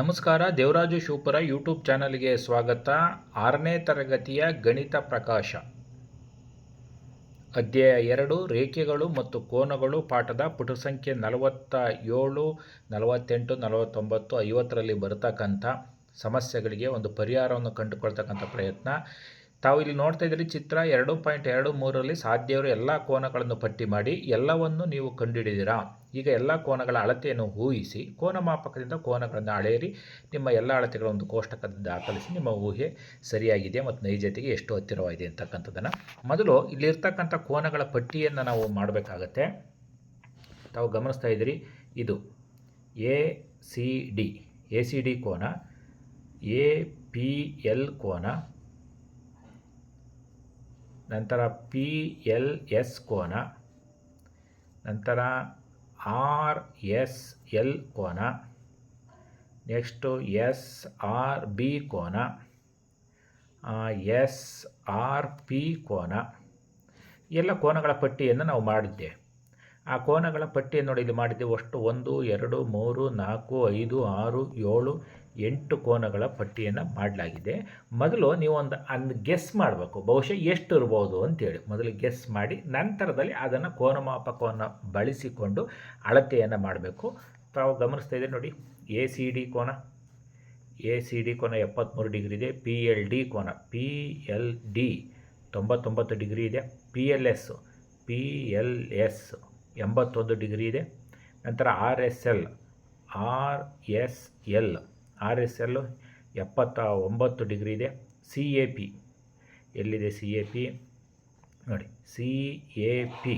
ನಮಸ್ಕಾರ, ದೇವರಾಜು ಶಿವಪುರ ಯೂಟ್ಯೂಬ್ ಚಾನಲ್ಗೆ ಸ್ವಾಗತ. ಆರನೇ ತರಗತಿಯ ಗಣಿತ ಪ್ರಕಾಶ. ಅಧ್ಯಾಯ ಎರಡು, ರೇಖೆಗಳು ಮತ್ತು ಕೋನಗಳು ಪಾಠದ ಪುಟ ಸಂಖ್ಯೆ ನಲವತ್ತ ಏಳು ನಲವತ್ತೆಂಟು, ನಲವತ್ತೊಂಬತ್ತು, ಐವತ್ತರಲ್ಲಿ ಬರತಕ್ಕಂಥ ಸಮಸ್ಯೆಗಳಿಗೆ ಒಂದು ಪರಿಹಾರವನ್ನು ಕಂಡುಕೊಳ್ತಕ್ಕಂಥ ಪ್ರಯತ್ನ. ತಾವು ಇಲ್ಲಿ ನೋಡ್ತಾ ಇದ್ದೀರಿ ಚಿತ್ರ ಎರಡು ಪಾಯಿಂಟ್ ಎರಡು ಮೂರರಲ್ಲಿ ಸಾಧ್ಯವರು ಎಲ್ಲ ಕೋನಗಳನ್ನು ಪಟ್ಟಿ ಮಾಡಿ ಎಲ್ಲವನ್ನು ನೀವು ಕಂಡುಹಿಡಿದಿರಾ. ಈಗ ಎಲ್ಲ ಕೋನಗಳ ಅಳತೆಯನ್ನು ಊಹಿಸಿ, ಕೋನ ಮಾಪಕದಿಂದ ಕೋನಗಳನ್ನು ಅಳೆಯಿರಿ. ನಿಮ್ಮ ಎಲ್ಲ ಅಳತೆಗಳ ಒಂದು ಕೋಷ್ಟಕದಿಂದ ದಾಖಲಿಸಿ ನಿಮ್ಮ ಊಹೆ ಸರಿಯಾಗಿದೆ ಮತ್ತು ನೈಜತೆಗೆ ಎಷ್ಟು ಹತ್ತಿರವಾಗಿದೆ ಅಂತಕ್ಕಂಥದ್ದನ್ನು. ಮೊದಲು ಇಲ್ಲಿರ್ತಕ್ಕಂಥ ಕೋನಗಳ ಪಟ್ಟಿಯನ್ನು ನಾವು ಮಾಡಬೇಕಾಗತ್ತೆ. ತಾವು ಗಮನಿಸ್ತಾ ಇದ್ದೀರಿ, ಇದು A, C, D. A, C, D ಕೋನ, ಎ, ಪಿ, ಎಲ್ ಕೋನ ನಂತರ ಪಿ ಎಲ್ ಎಸ್ ಕೋನ, ನಂತರ ಆರ್ ಎಸ್ ಎಲ್ ಕೋನ, ನೆಕ್ಸ್ಟು ಎಸ್ ಆರ್ ಬಿ ಕೋನ ಎಸ್ ಆರ್ ಪಿ ಕೋನ, ಎಲ್ಲ ಕೋನಗಳ ಪಟ್ಟಿಯನ್ನು ನಾವು ಮಾಡಿದ್ದೆ. ಆ ಕೋನಗಳ ಪಟ್ಟಿಯನ್ನು ನೋಡಿ, ಇಲ್ಲಿ ಮಾಡಿದ್ದೆ ಅಷ್ಟು ಒಂದು, ಎರಡು, ಮೂರು, ನಾಲ್ಕು, ಐದು, ಆರು, ಏಳು ಎಂಟು ಕೋನಗಳ ಪಟ್ಟಿಯನ್ನು ಮಾಡಲಾಗಿದೆ. ಮೊದಲು ನೀವು ಒಂದು ಅನ್ ಗೆಸ್ ಮಾಡಬೇಕು. ಬಹುಶಃ ಎಷ್ಟು ಇರ್ಬೋದು ಅಂತೇಳಿ. ಮೊದಲು ಗೆಸ್ ಮಾಡಿ, ನಂತರದಲ್ಲಿ ಅದನ್ನು ಕೋನಮಾಪಕವನ್ನು ಬಳಸಿಕೊಂಡು ಅಳತೆಯನ್ನು ಮಾಡಬೇಕು. ತಾವು ಗಮನಿಸ್ತಾ ಇದೆ ನೋಡಿ? ಎ ಸಿ ಡಿ ಕೋನ? ಎ ಸಿ ಡಿ ಕೋನ ಎಪ್ಪತ್ತ್ಮೂರು ಡಿಗ್ರಿ ಇದೆ. ಪಿ ಎಲ್ ಡಿ ಕೋನ? ಪಿ ಎಲ್ ಡಿ ತೊಂಬತ್ತೊಂಬತ್ತು ಡಿಗ್ರಿ ಇದೆ. P L S P L S ಎಂಬತ್ತೊಂದು ಡಿಗ್ರಿ ಇದೆ. ನಂತರ R S L R S L R S L ಎಪ್ಪತ್ತ ಒಂಬತ್ತು ಡಿಗ್ರಿ ಇದೆ. C A P. ಎಲ್ಲಿದೆ ಸಿ ಎ ಪಿ? ನೋಡಿ, ಸಿ ಎ ಪಿ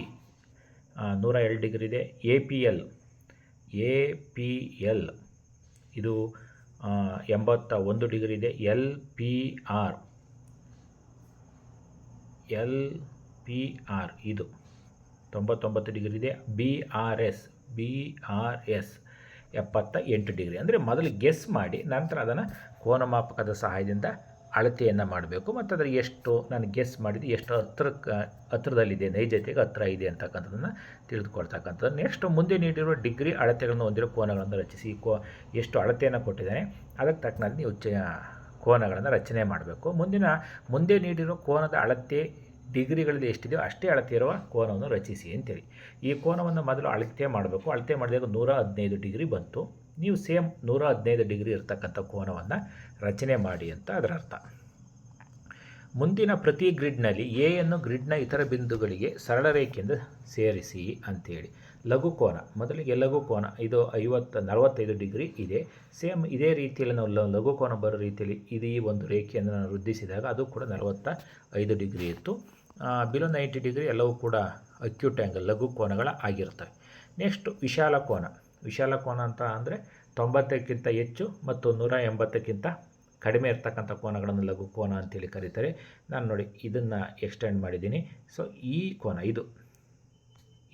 ನೂರ ಎರಡು ಡಿಗ್ರಿ ಇದೆ. A P L, A P L, ಇದು ಎಂಬತ್ತ ಒಂದು ಡಿಗ್ರಿ ಇದೆ. L P R, L P R, ಇದು, ತೊಂಬತ್ತೊಂಬತ್ತು ಡಿಗ್ರಿ ಇದೆ. B R S, B R S ಎಪ್ಪತ್ತ ಎಂಟು ಡಿಗ್ರಿ. ಅಂದರೆ ಮೊದಲು ಗೆಸ್ ಮಾಡಿ, ನಂತರ ಅದನ್ನು ಕೋನಮಾಪಕದ ಸಹಾಯದಿಂದ ಅಳತೆಯನ್ನು ಮಾಡಬೇಕು. ಮತ್ತು ಅದರ ಎಷ್ಟು, ನಾನು ಗೆಸ್ ಮಾಡಿದ್ದು ಎಷ್ಟು ಹತ್ರಕ್ಕೆ ಹತ್ರದಲ್ಲಿದೆ, ನೈಜತೆಗೆ ಹತ್ರ ಇದೆ ಅಂತಕ್ಕಂಥದ್ದನ್ನು ತಿಳಿದುಕೊಳ್ತಕ್ಕಂಥದ್ದು. ನೆಕ್ಸ್ಟ್ ಮುಂದೆ ನೀಡಿರುವ ಡಿಗ್ರಿ ಅಳತೆಗಳನ್ನು ಹೊಂದಿರೋ ಕೋನಗಳನ್ನು ರಚಿಸಿ. ಕೋ, ಎಷ್ಟು ಅಳತೆಯನ್ನು ಕೊಟ್ಟಿದ್ದಾನೆ, ಅದಕ್ಕೆ ತಕ್ಕನಾಗಿ ನೀವು ಚ ಕೋನಗಳನ್ನು ರಚನೆ ಮಾಡಬೇಕು. ಮುಂದಿನ, ಮುಂದೆ ನೀಡಿರೋ ಕೋನದ ಅಳತೆ ಡಿಗ್ರಿಗಳಲ್ಲಿ ಎಷ್ಟಿದೆಯೋ ಅಷ್ಟೇ ಅಳತೆ ಇರುವ ಕೋನವನ್ನು ರಚಿಸಿ ಅಂತೇಳಿ. ಈ ಕೋನವನ್ನು ಮೊದಲು ಅಳತೆ ಮಾಡಬೇಕು. ಅಳತೆ ಮಾಡಿದಾಗ ನೂರ ಹದಿನೈದು ಡಿಗ್ರಿ ಬಂತು. ನೀವು ಸೇಮ್ ನೂರ ಹದಿನೈದು ಡಿಗ್ರಿ ಇರತಕ್ಕಂಥ ಕೋನವನ್ನು ರಚನೆ ಮಾಡಿ ಅಂತ ಅದರ ಅರ್ಥ. ಮುಂದಿನ ಪ್ರತಿ ಗ್ರಿಡ್ನಲ್ಲಿ ಎಯನ್ನು ಗ್ರಿಡ್ನ ಇತರ ಬಿಂದುಗಳಿಗೆ ಸರಳ ರೇಖೆಯಿಂದ ಸೇರಿಸಿ ಅಂತೇಳಿ. ಲಘು ಕೋನ, ಮೊದಲಿಗೆ ಲಘು ಕೋನ, ಇದು ಐವತ್ತು, ನಲವತ್ತೈದು ಡಿಗ್ರಿ ಇದೆ. ಸೇಮ್ ಇದೇ ರೀತಿಯಲ್ಲಿ ನಾವು ಲಘು ಕೋನ ಬರೋ ರೀತಿಯಲ್ಲಿ ಇದು ಒಂದು ರೇಖೆಯನ್ನು ನಾನು ವೃದ್ಧಿಸಿದಾಗ ಅದು ಕೂಡ ನಲವತ್ತ ಐದು ಡಿಗ್ರಿ ಇತ್ತು. ಬಿಲೋ ನೈಂಟಿ ಡಿಗ್ರಿ ಎಲ್ಲವೂ ಕೂಡ ಅಕ್ಯೂಟ್ ಆ್ಯಂಗಲ್ ಲಘು ಕೋನಗಳ ಆಗಿರ್ತವೆ. ನೆಕ್ಸ್ಟ್ ವಿಶಾಲ ಕೋನ. ವಿಶಾಲ ಕೋನ ಅಂತ ಅಂದರೆ ತೊಂಬತ್ತಕ್ಕಿಂತ ಹೆಚ್ಚು ಮತ್ತು ನೂರ ಎಂಬತ್ತಕ್ಕಿಂತ ಕಡಿಮೆ ಇರ್ತಕ್ಕಂಥ ಕೋನಗಳನ್ನು ಲಘು ಕೋನ ಅಂತೇಳಿ ಕರೀತಾರೆ. ನಾನು ನೋಡಿ ಇದನ್ನು ಎಕ್ಸ್ಟೆಂಡ್ ಮಾಡಿದ್ದೀನಿ. ಸೊ ಈ ಕೋನ ಇದು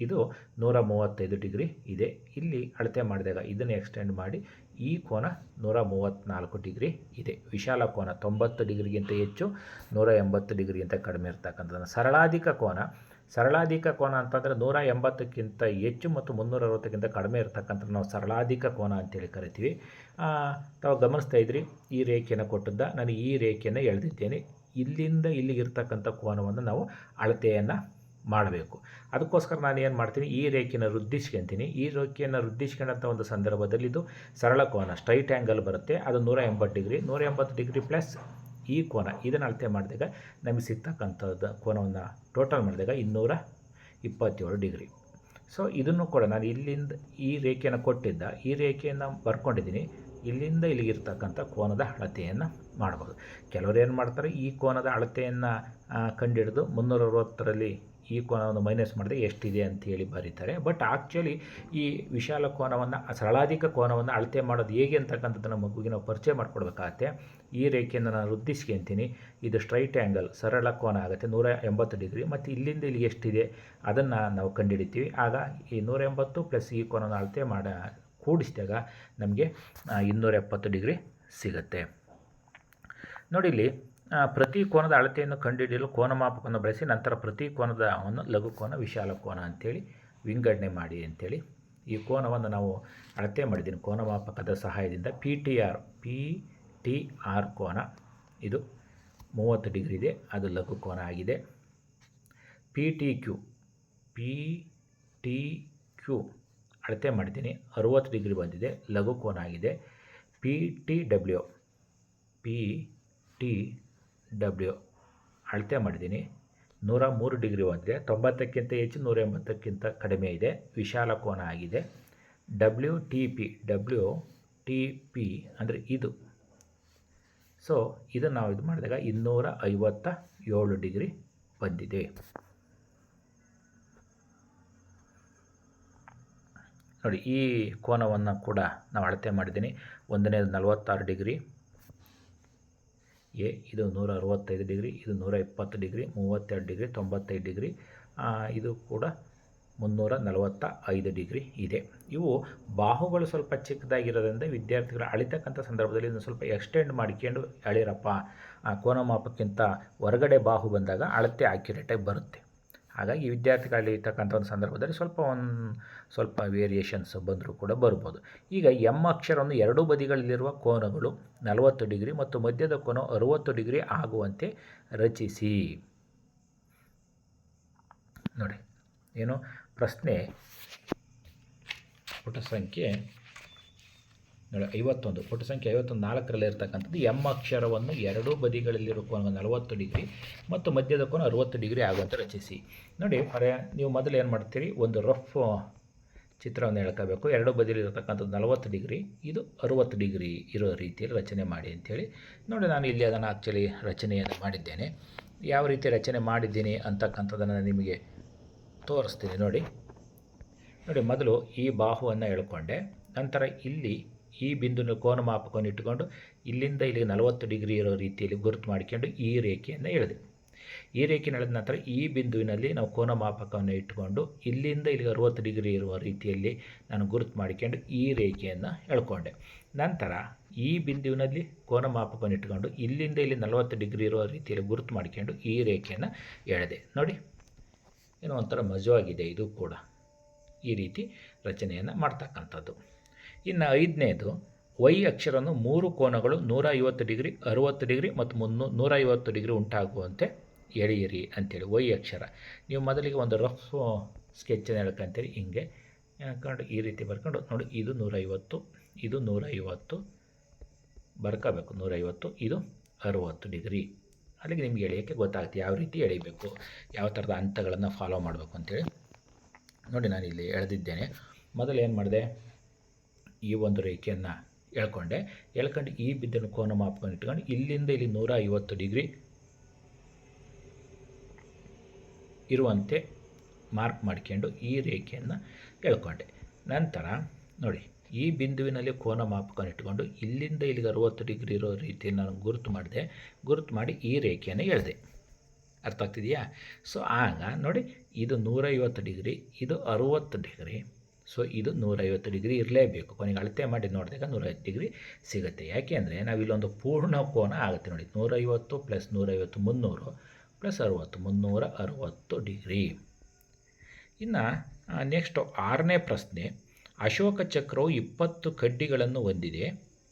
ಇದು ನೂರ ಮೂವತ್ತೈದು ಡಿಗ್ರಿ ಇದೆ. ಇಲ್ಲಿ ಅಳತೆ ಮಾಡಿದಾಗ ಇದನ್ನು ಎಕ್ಸ್ಟೆಂಡ್ ಮಾಡಿ ಈ ಕೋನ ನೂರ ಮೂವತ್ತ್ನಾಲ್ಕು ಡಿಗ್ರಿ ಇದೆ. ವಿಶಾಲ ಕೋನ ತೊಂಬತ್ತು ಡಿಗ್ರಿಗಿಂತ ಹೆಚ್ಚು, ನೂರ ಎಂಬತ್ತು ಡಿಗ್ರಿಗಿಂತ ಕಡಿಮೆ ಇರ್ತಕ್ಕಂಥದ್ದನ್ನು. ಸರಳಾಧಿಕ ಕೋನ ಸರಳಾಧಿಕ ಕೋನ ಅಂತಂದರೆ ನೂರ ಎಂಬತ್ತಕ್ಕಿಂತ ಹೆಚ್ಚು ಮತ್ತು ಮುನ್ನೂರ ಅರವತ್ತಕ್ಕಿಂತ ಕಡಿಮೆ ಇರತಕ್ಕಂಥ ನಾವು ಸರಳಾಧಿಕ ಕೋನ ಅಂತೇಳಿ ಕರಿತೀವಿ. ತಾವು ಗಮನಿಸ್ತಾ ಇದ್ರಿ, ಈ ರೇಖೆಯನ್ನು ಕೊಟ್ಟಿದ್ದ, ನಾನು ಈ ರೇಖೆಯನ್ನು ಎಳೆದಿದ್ದೇನೆ. ಇಲ್ಲಿಂದ ಇಲ್ಲಿಗೆ ಇಲ್ಲಿಗಿರ್ತಕ್ಕಂಥ ಕೋನವನ್ನು ನಾವು ಅಳತೆಯನ್ನು ಮಾಡಬೇಕು. ಅದಕ್ಕೋಸ್ಕರ ನಾನು ಏನು ಮಾಡ್ತೀನಿ, ಈ ರೇಖೆಯನ್ನು ವೃದ್ಧಿಸ್ಕೊಂತೀನಿ ಈ ರೇಖೆಯನ್ನು ವೃದ್ಧಿಸ್ಕೊಂಡಂಥ ಒಂದು ಸಂದರ್ಭದಲ್ಲಿ ಇದು ಸರಳ ಕೋನ ಸ್ಟ್ರೈಟ್ ಆ್ಯಂಗಲ್ ಬರುತ್ತೆ. ಅದು ನೂರ ಎಂಬತ್ತು ಡಿಗ್ರಿ, ನೂರ ಎಂಬತ್ತು ಡಿಗ್ರಿ ಪ್ಲಸ್ ಈ ಕೋನ ಇದನ್ನು ಅಳತೆ ಮಾಡಿದಾಗ ನಮಗೆ ಸಿಗ್ತಕ್ಕಂಥದ್ದು ಕೋನವನ್ನು ಟೋಟಲ್ ಮಾಡಿದಾಗ ಇನ್ನೂರ ಇಪ್ಪತ್ತೇಳು ಡಿಗ್ರಿ. ಸೊ ಇದನ್ನು ಕೂಡ ನಾನು ಇಲ್ಲಿಂದ ಈ ರೇಖೆಯನ್ನು ಕೊಟ್ಟಿದ್ದ, ಈ ರೇಖೆಯನ್ನು ಬರ್ಕೊಂಡಿದ್ದೀನಿ. ಇಲ್ಲಿಂದ ಇಲ್ಲಿಗಿರ್ತಕ್ಕಂಥ ಕೋನದ ಅಳತೆಯನ್ನು ಮಾಡ್ಬೋದು. ಕೆಲವರು ಏನು ಮಾಡ್ತಾರೆ, ಈ ಕೋನದ ಅಳತೆಯನ್ನು ಕಂಡುಹಿಡಿದು ಮುನ್ನೂರ ಅರವತ್ತರಲ್ಲಿ ಈ ಕೋನವನ್ನು ಮೈನಸ್ ಮಾಡಿದ್ರೆ ಎಷ್ಟಿದೆ ಅಂತೇಳಿ ಬರೀತಾರೆ. ಬಟ್ ಆ್ಯಕ್ಚುಲಿ ಈ ವಿಶಾಲ ಕೋನವನ್ನು, ಸರಳಾಧಿಕ ಕೋನವನ್ನು ಅಳತೆ ಮಾಡೋದು ಹೇಗೆ ಅಂತಕ್ಕಂಥದ್ದನ್ನು ಮಗುವಿಗೆ ನಾವು ಪರಿಚಯ ಮಾಡಿಕೊಡ್ಬೇಕಾಗತ್ತೆ. ಈ ರೇಖೆಯನ್ನು ನಾನು ವೃದ್ಧಿಸ್ಕೊಂತೀನಿ ಇದು ಸ್ಟ್ರೈಟ್ ಆ್ಯಂಗಲ್ ಸರಳ ಕೋನ ಆಗುತ್ತೆ ನೂರ ಎಂಬತ್ತು ಡಿಗ್ರಿ. ಮತ್ತು ಇಲ್ಲಿಂದ ಇಲ್ಲಿ ಎಷ್ಟಿದೆ ಅದನ್ನು ನಾವು ಕಂಡುಹಿಡಿತೀವಿ ಆಗ ಈ ನೂರ ಎಂಬತ್ತು ಪ್ಲಸ್ ಈ ಕೋನವನ್ನು ಅಳತೆ ಮಾಡ, ಕೂಡಿಸಿದಾಗ ನಮಗೆ ಇನ್ನೂರ ಎಪ್ಪತ್ತು ಡಿಗ್ರಿ ಸಿಗುತ್ತೆ. ನೋಡಿ ಇಲ್ಲಿ ಪ್ರತಿ ಕೋನದ ಅಳತೆಯನ್ನು ಕಂಡುಹಿಡಿಯಲು ಕೋನಮಾಪಕವನ್ನು ಬಳಸಿ ನಂತರ ಪ್ರತಿ ಕೋನದ ಲಘು ಕೋನ, ವಿಶಾಲ ಕೋನ ಅಂಥೇಳಿ ವಿಂಗಡಣೆ ಮಾಡಿ ಅಂಥೇಳಿ ಈ ಕೋನವನ್ನು ನಾವು ಅಳತೆ ಮಾಡಿದ್ದೀನಿ. ಕೋನಮಾಪಕದ ಸಹಾಯದಿಂದ P T R P T R ಕೋನ. ಇದು ಮೂವತ್ತು ಡಿಗ್ರಿ ಇದೆ, ಅದು ಲಘು ಕೋನ ಆಗಿದೆ. P T Q P T Q ಅಳತೆ ಮಾಡಿದ್ದೀನಿ. ಅರುವತ್ತು ಡಿಗ್ರಿ ಬಂದಿದೆ, ಲಘು ಕೋನ ಆಗಿದೆ. P T W P T W ಅಳತೆ ಮಾಡಿದ್ದೀನಿ. ನೂರ ಮೂರು ಡಿಗ್ರಿ ಬಂದಿದೆ ತೊಂಬತ್ತಕ್ಕಿಂತ ಹೆಚ್ಚು, ನೂರ ಎಂಬತ್ತಕ್ಕಿಂತ ಕಡಿಮೆ ಇದೆ. ವಿಶಾಲ ಕೋನ ಆಗಿದೆ. W T P W T P ಅಂದರೆ ಇದು. ಸೊ ಇದನ್ನು ನಾವು ಇದು ಮಾಡಿದಾಗ ಇನ್ನೂರ ಐವತ್ತ ಏಳು ಡಿಗ್ರಿ ಬಂದಿದೆ. ನೋಡಿ, ಈ ಕೋನವನ್ನು ಕೂಡ ನಾವು ಅಳತೆ ಮಾಡಿದ್ದೀನಿ. ಒಂದನೇದು ನಲವತ್ತಾರು ಡಿಗ್ರಿ. ಎ ಇದು ನೂರ ಅರವತ್ತೈದು ಡಿಗ್ರಿ ಇದು ನೂರ ಇಪ್ಪತ್ತು ಡಿಗ್ರಿ ಮೂವತ್ತೆರಡು ಡಿಗ್ರಿ ತೊಂಬತ್ತೈದು ಡಿಗ್ರಿ ಇದು ಕೂಡ ಮುನ್ನೂರ ನಲವತ್ತ ಐದು ಡಿಗ್ರಿ ಇದೆ. ಇವು ಬಾಹುಗಳು ಸ್ವಲ್ಪ ಚಿಕ್ಕದಾಗಿರೋದ್ರಿಂದ ವಿದ್ಯಾರ್ಥಿಗಳು ಅಳಿತಕ್ಕಂಥ ಸಂದರ್ಭದಲ್ಲಿ ಇದನ್ನು ಸ್ವಲ್ಪ ಎಕ್ಸ್ಟೆಂಡ್ ಮಾಡ್ಕೊಂಡು ಅಳಿರಪ್ಪ ಆ, ಕೋನ ಮಾಪಕ್ಕಿಂತ ಹೊರಗಡೆ ಬಾಹು ಬಂದಾಗ ಅಳತೆ ಆ್ಯಕ್ಯುರೇಟಾಗಿ ಬರುತ್ತೆ. ಹಾಗಾಗಿ ವಿದ್ಯಾರ್ಥಿಗಳಲ್ಲಿ ಇರ್ತಕ್ಕಂಥ ಒಂದು ಸಂದರ್ಭದಲ್ಲಿ ಸ್ವಲ್ಪ ಒಂದು ಸ್ವಲ್ಪ ವೇರಿಯೇಷನ್ಸ್ ಬಂದರೂ ಕೂಡ ಬರ್ಬೋದು. ಈಗ ಎಂ ಅಕ್ಷರವನ್ನು ಎರಡೂ ಬದಿಗಳಲ್ಲಿರುವ ಕೋನಗಳು ನಲವತ್ತು ಡಿಗ್ರಿ ಮತ್ತು ಮಧ್ಯದ ಕೋನ ಅರುವತ್ತು ಡಿಗ್ರಿ ಆಗುವಂತೆ ರಚಿಸಿ. ನೋಡಿ, ಏನು ಪ್ರಶ್ನೆ ಪುಟ ಸಂಖ್ಯೆ ನೋಡಿ, ಐವತ್ತೊಂದು, ಪುಟ ಸಂಖ್ಯೆ ಐವತ್ತೊಂದು, ನಾಲ್ಕರಲ್ಲಿ ಇರ್ತಕ್ಕಂಥದ್ದು ಎಂ ಅಕ್ಷರವನ್ನು ಎರಡೂ ಬದಿಗಳಲ್ಲಿರುವ ಕೋನ ನಲವತ್ತು ಡಿಗ್ರಿ ಮತ್ತು ಮಧ್ಯದ ಕೋನ ಅರುವತ್ತು ಡಿಗ್ರಿ ಆಗುವಂತೆ ರಚಿಸಿ. ನೋಡಿ ಫಾರ್ ನೀವು ಮೊದಲು ಏನು ಮಾಡ್ತೀರಿ? ಒಂದು ರಫ್ ಚಿತ್ರವನ್ನು ಹೇಳ್ಕೋಬೇಕು. ಎರಡು ಬದಿಯಲ್ಲಿರತಕ್ಕಂಥದ್ದು ನಲವತ್ತು ಡಿಗ್ರಿ, ಇದು ಅರುವತ್ತು ಡಿಗ್ರಿ ಇರೋ ರೀತಿಯಲ್ಲಿ ರಚನೆ ಮಾಡಿ ಅಂಥೇಳಿ ನೋಡಿ, ನಾನು ಇಲ್ಲಿ ಅದನ್ನು ಆ್ಯಕ್ಚುಲಿ ರಚನೆಯನ್ನು ಮಾಡಿದ್ದೇನೆ. ಯಾವ ರೀತಿ ರಚನೆ ಮಾಡಿದ್ದೀನಿ ಅಂತಕ್ಕಂಥದ್ದನ್ನು ನಾನು ನಿಮಗೆ ತೋರಿಸ್ತೀನಿ. ನೋಡಿ ನೋಡಿ, ಮೊದಲು ಈ ಬಾಹುವನ್ನು ಹೇಳ್ಕೊಂಡೆ. ನಂತರ ಇಲ್ಲಿ ಈ ಬಿಂದುನ ಕೋನ ಮಾಪಕವನ್ನು ಇಟ್ಟುಕೊಂಡು ಇಲ್ಲಿಂದ ಇಲ್ಲಿಗೆ ನಲವತ್ತು ಡಿಗ್ರಿ ಇರೋ ರೀತಿಯಲ್ಲಿ ಗುರುತು ಮಾಡಿಕೊಂಡು ಈ ರೇಖೆಯನ್ನು ಎಳೆದೆ. ಈ ರೇಖೆಯನ್ನು ಎಳೆದ ನಂತರ ಈ ಬಿಂದುವಿನಲ್ಲಿ ನಾವು ಕೋನ ಮಾಪಕವನ್ನು ಇಟ್ಟುಕೊಂಡು ಇಲ್ಲಿಂದ ಇಲ್ಲಿಗೆ ಅರುವತ್ತು ಡಿಗ್ರಿ ಇರುವ ರೀತಿಯಲ್ಲಿ ನಾನು ಗುರುತು ಮಾಡಿಕೊಂಡು ಈ ರೇಖೆಯನ್ನು ಎಳ್ಕೊಂಡೆ. ನಂತರ ಈ ಬಿಂದುವಿನಲ್ಲಿ ಕೋನ ಮಾಪಕವನ್ನು ಇಟ್ಟುಕೊಂಡು ಇಲ್ಲಿಂದ ಇಲ್ಲಿ ನಲವತ್ತು ಡಿಗ್ರಿ ಇರುವ ರೀತಿಯಲ್ಲಿ ಗುರುತು ಮಾಡಿಕೊಂಡು ಈ ರೇಖೆಯನ್ನು ಎಳೆದೆ. ನೋಡಿ, ಏನೋ ಒಂಥರ ಮಜವಾಗಿದೆ ಇದು ಕೂಡ. ಈ ರೀತಿ ರಚನೆಯನ್ನು ಮಾಡ್ತಕ್ಕಂಥದ್ದು. ಇನ್ನು ಐದನೇದು, ವೈ ಅಕ್ಷರವನ್ನು ಮೂರು ಕೋನಗಳು ನೂರ ಐವತ್ತು ಡಿಗ್ರಿ, ಅರುವತ್ತು ಡಿಗ್ರಿ ಮತ್ತು ಮುನ್ನೂ ನೂರ ಐವತ್ತು ಡಿಗ್ರಿ ಉಂಟಾಗುವಂತೆ ಎಳೆಯಿರಿ ಅಂತೇಳಿ ವೈ ಅಕ್ಷರ. ನೀವು ಮೊದಲಿಗೆ ಒಂದು ರಫ್ ಸ್ಕೆಚ್ಚನ್ನು ಹೇಳ್ಕೊಂತೀರಿ ಹಿಂಗೆ. ಹಾಕೊಂಡು ಈ ರೀತಿ ಬರ್ಕೊಂಡು ನೋಡಿ, ಇದು ನೂರೈವತ್ತು ಇದು ನೂರೈವತ್ತು, ಬರ್ಕೋಬೇಕು ನೂರೈವತ್ತು, ಇದು ಅರುವತ್ತು ಡಿಗ್ರಿ. ಅಲ್ಲಿಗೆ ನಿಮಗೆ ಎಳೆಯೋಕ್ಕೆ ಗೊತ್ತಾಗುತ್ತೆ ಯಾವ ರೀತಿ ಎಳಿಬೇಕು ಯಾವ ಥರದ ಹಂತಗಳನ್ನು ಫಾಲೋ ಮಾಡಬೇಕು ಅಂತೇಳಿ. ನೋಡಿ ನಾನು ಇಲ್ಲಿ ಎಳೆದಿದ್ದೇನೆ. ಮೊದಲು ಏನು ಮಾಡಿದೆ ಈ ಒಂದು ರೇಖೆಯನ್ನು ಎಳ್ಕೊಂಡೆ. ಎಳ್ಕೊಂಡು ಈ ಬಿದ್ದನ್ನು ಕೋನ ಮಾಪಕವನ್ನು ಇಟ್ಕೊಂಡು ಇಲ್ಲಿಂದ ಇಲ್ಲಿ ನೂರ ಐವತ್ತು ಡಿಗ್ರಿ ಇರುವಂತೆ ಮಾರ್ಕ್ ಮಾಡ್ಕೊಂಡು ಈ ರೇಖೆಯನ್ನು ಎಳ್ಕೊಂಡೆ. ನಂತರ ನೋಡಿ, ಈ ಬಿಂದುವಿನಲ್ಲಿ ಕೋನ ಮಾಪಕವನ್ನು ಇಟ್ಕೊಂಡು ಇಲ್ಲಿಂದ ಇಲ್ಲಿಗೆ ಅರುವತ್ತು ಡಿಗ್ರಿ ಇರೋ ರೀತಿ ನಾನು ಗುರುತು ಮಾಡಿದೆ. ಗುರುತು ಮಾಡಿ ಈ ರೇಖೆಯನ್ನು ಎಳೆದೆ. ಅರ್ಥ ಆಗ್ತಿದೆಯಾ? ಸೊ ಆಗ ನೋಡಿ, ಇದು ನೂರೈವತ್ತು ಡಿಗ್ರಿ, ಇದು ಅರುವತ್ತು ಡಿಗ್ರಿ ಸೊ ಇದು ನೂರೈವತ್ತು ಡಿಗ್ರಿ ಇರಲೇಬೇಕು. ಕೊನೆಗೆ ಅಳತೆ ಮಾಡಿ ನೋಡಿದಾಗ ನೂರೈವತ್ತು ಡಿಗ್ರಿ ಸಿಗುತ್ತೆ. ಯಾಕೆ ಅಂದರೆ ನಾವು ಇಲ್ಲೊಂದು ಪೂರ್ಣ ಕೋನ ಆಗುತ್ತೆ ನೋಡಿ. ನೂರೈವತ್ತು ಪ್ಲಸ್ ನೂರೈವತ್ತು ಮುನ್ನೂರು ಪ್ಲಸ್ ಅರುವತ್ತು, ಮುನ್ನೂರ ಅರುವತ್ತು ಡಿಗ್ರಿ. ಇನ್ನು ನೆಕ್ಸ್ಟು ಆರನೇ ಪ್ರಶ್ನೆ, ಅಶೋಕ ಚಕ್ರವು ಇಪ್ಪತ್ತು ಕಡ್ಡಿಗಳನ್ನು ಹೊಂದಿದೆ.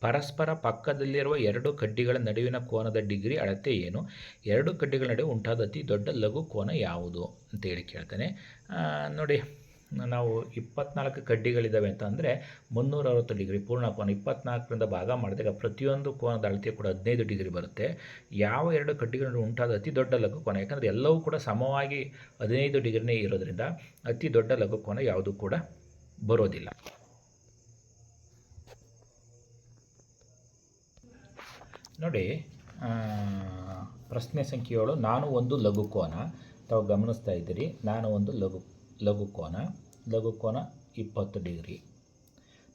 ಪರಸ್ಪರ ಪಕ್ಕದಲ್ಲಿರುವ ಎರಡು ಕಡ್ಡಿಗಳ ನಡುವಿನ ಕೋನದ ಡಿಗ್ರಿ ಅಳತೆ ಏನು? ಎರಡು ಕಡ್ಡಿಗಳ ನಡುವೆ ಉಂಟಾದ ಅತಿ ದೊಡ್ಡ ಲಘು ಕೋನ ಯಾವುದು? ಅಂತೇಳಿ ಕೇಳ್ತಾನೆ. ನೋಡಿ. ನಾವು ಇಪ್ಪತ್ನಾಲ್ಕು ಕಡ್ಡಿಗಳಿದ್ದಾವೆ ಅಂತ ಅಂದರೆ ಮುನ್ನೂರ ಅರವತ್ತು ಡಿಗ್ರಿ ಪೂರ್ಣ ಕೋನ ಇಪ್ಪತ್ನಾಲ್ಕರಿಂದ ಭಾಗ ಮಾಡಿದಾಗ ಪ್ರತಿಯೊಂದು ಕೋನದ ಅಳತೆ ಕೂಡ ಹದಿನೈದು ಡಿಗ್ರಿ ಬರುತ್ತೆ. ಯಾವ ಎರಡು ಕಡ್ಡಿಗಳ ನಡುವೆ ಉಂಟಾದ ಅತಿ ದೊಡ್ಡ ಲಘು ಕೋನ, ಯಾಕಂದರೆ ಎಲ್ಲವೂ ಕೂಡ ಸಮವಾಗಿ ಹದಿನೈದು ಡಿಗ್ರಿನೇ ಇರೋದ್ರಿಂದ ಅತಿ ದೊಡ್ಡ ಲಘು ಕೋನ ಯಾವುದೂ ಕೂಡ ಬರೋದಿಲ್ಲ. ನೋಡಿ ಪ್ರಶ್ನೆ ಸಂಖ್ಯೆ ಏಳು, ನಾನು ಒಂದು ಲಘು ಕೋನ. ತಾವು ಗಮನಿಸ್ತಾ ಇದ್ದೀರಿ, ನಾನು ಒಂದು ಲಘು ಲಘುಕೋನ ಲಘುಕೋನ ಇಪ್ಪತ್ತು ಡಿಗ್ರಿ.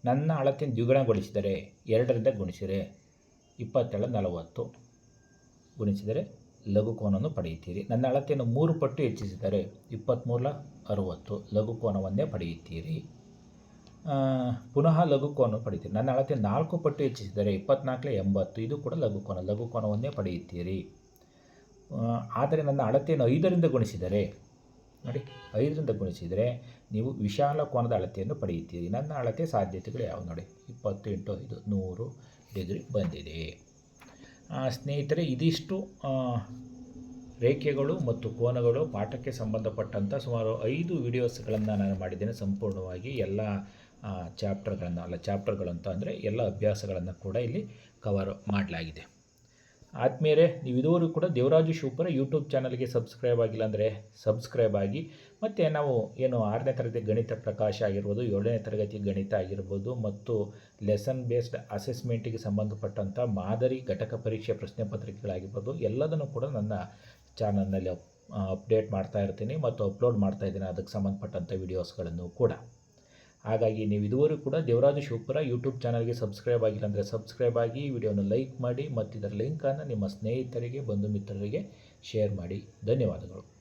ನನ್ನ ಅಳತೆಯನ್ನು ದ್ವಿಗುಣಗೊಳಿಸಿದರೆ ಎರಡರಿಂದ ಗುಣಿಸಿದರೆ ಇಪ್ಪತ್ತೇಳು ನಲವತ್ತು. ಗುಣಿಸಿದರೆ ಲಘುಕೋನವನ್ನು ಪಡೆಯುತ್ತೀರಿ. ನನ್ನ ಅಳತೆಯನ್ನು ಮೂರು ಪಟ್ಟು ಹೆಚ್ಚಿಸಿದರೆ ಇಪ್ಪತ್ತ್ಮೂರ ಅರುವತ್ತು. ಲಘುಕೋನವನ್ನೇ ಪಡೆಯುತ್ತೀರಿ. ಪುನಃ ಪುನಃ ಲಘುಕೋನ ಪಡೆಯುತ್ತೀರಿ. ನನ್ನ ಅಳತೆ ನಾಲ್ಕು ಪಟ್ಟು ಹೆಚ್ಚಿಸಿದರೆ ಇಪ್ಪತ್ನಾಲ್ಕಲೆ ಎಂಬತ್ತು. ಇದು ಕೂಡ ಲಘುಕೋನ. ಲಘುಕೋನವನ್ನೇ ಪಡೆಯುತ್ತೀರಿ. ಆದರೆ ನನ್ನ ಅಳತೆಯನ್ನು ಐದರಿಂದ ಗುಣಿಸಿದರೆ ನೋಡಿ, ಐದರಿಂದ ಗುಣಿಸಿದರೆ ನೀವು ವಿಶಾಲ ಕೋನದ ಅಳತೆಯನ್ನು ಪಡೆಯುತ್ತೀರಿ. ನನ್ನ ಅಳತೆ ಸಾಧ್ಯತೆಗಳು ಯಾವು ನೋಡಿ, ಇಪ್ಪತ್ತು ಇಂಟು ಐದು, ನೂರು ಡಿಗ್ರಿ ಬಂದಿದೆ. ಸ್ನೇಹಿತರೆ, ಇದಿಷ್ಟು ರೇಖೆಗಳು ಮತ್ತು ಕೋನಗಳು ಪಾಠಕ್ಕೆ ಸಂಬಂಧಪಟ್ಟಂಥ ಸುಮಾರು ಐದು ವಿಡಿಯೋಸ್ಗಳನ್ನು ನಾನು ಮಾಡಿದ್ದೇನೆ. ಸಂಪೂರ್ಣವಾಗಿ ಎಲ್ಲ ಚಾಪ್ಟರ್ಗಳನ್ನು, ಅಲ್ಲ, ಚಾಪ್ಟರ್ಗಳಂತ ಅಂದರೆ ಎಲ್ಲ ಅಭ್ಯಾಸಗಳನ್ನು ಕೂಡ ಇಲ್ಲಿ ಕವರ್ ಮಾಡಲಾಗಿದೆ. ಆದಮೇಲೆ ನೀವು ಇದುವರೆಗೂ ಕೂಡ ದೇವರಾಜು ಶಿವಪುರ ಯೂಟ್ಯೂಬ್ ಚಾನಲ್ಗೆ ಸಬ್ಸ್ಕ್ರೈಬ್ ಆಗಿಲ್ಲ ಅಂದರೆ ಸಬ್ಸ್ಕ್ರೈಬ್ ಆಗಿ, ಮತ್ತು ನಾವು ಏನು ಆರನೇ ತರಗತಿ ಗಣಿತ ಪ್ರಕಾಶ ಆಗಿರ್ಬೋದು, ಏಳನೇ ತರಗತಿ ಗಣಿತ ಆಗಿರ್ಬೋದು, ಮತ್ತು ಲೆಸನ್ ಬೇಸ್ಡ್ ಅಸೆಸ್ಮೆಂಟಿಗೆ ಸಂಬಂಧಪಟ್ಟಂಥ ಮಾದರಿ ಘಟಕ ಪರೀಕ್ಷೆ ಪ್ರಶ್ನೆ ಪತ್ರಿಕೆಗಳಾಗಿರ್ಬೋದು, ಎಲ್ಲದನ್ನು ಕೂಡ ನನ್ನ ಚಾನಲ್ನಲ್ಲಿ ಅಪ್ ಅಪ್ಡೇಟ್ ಮಾಡ್ತಾ ಇರ್ತೀನಿ ಮತ್ತು ಅಪ್ಲೋಡ್ ಮಾಡ್ತಾ ಇದ್ದೀನಿ, ಅದಕ್ಕೆ ಸಂಬಂಧಪಟ್ಟಂಥ ವಿಡಿಯೋಸ್ಗಳನ್ನು ಕೂಡ. ಹಾಗಾಗಿ ನೀವು ಇದುವರೆಗೂ ಕೂಡ ದೇವರಾಜ ಶಿವಪುರ ಯೂಟ್ಯೂಬ್ ಚಾನಲ್ಗೆ ಸಬ್ಸ್ಕ್ರೈಬ್ ಆಗಿಲ್ಲ ಅಂದರೆ ಸಬ್ಸ್ಕ್ರೈಬ್ ಆಗಿ ವಿಡಿಯೋನ ಲೈಕ್ ಮಾಡಿ ಮತ್ತು ಇದರ ಲಿಂಕನ್ನು ನಿಮ್ಮ ಸ್ನೇಹಿತರಿಗೆ ಬಂಧು ಮಿತ್ರರಿಗೆ ಶೇರ್ ಮಾಡಿ. ಧನ್ಯವಾದಗಳು.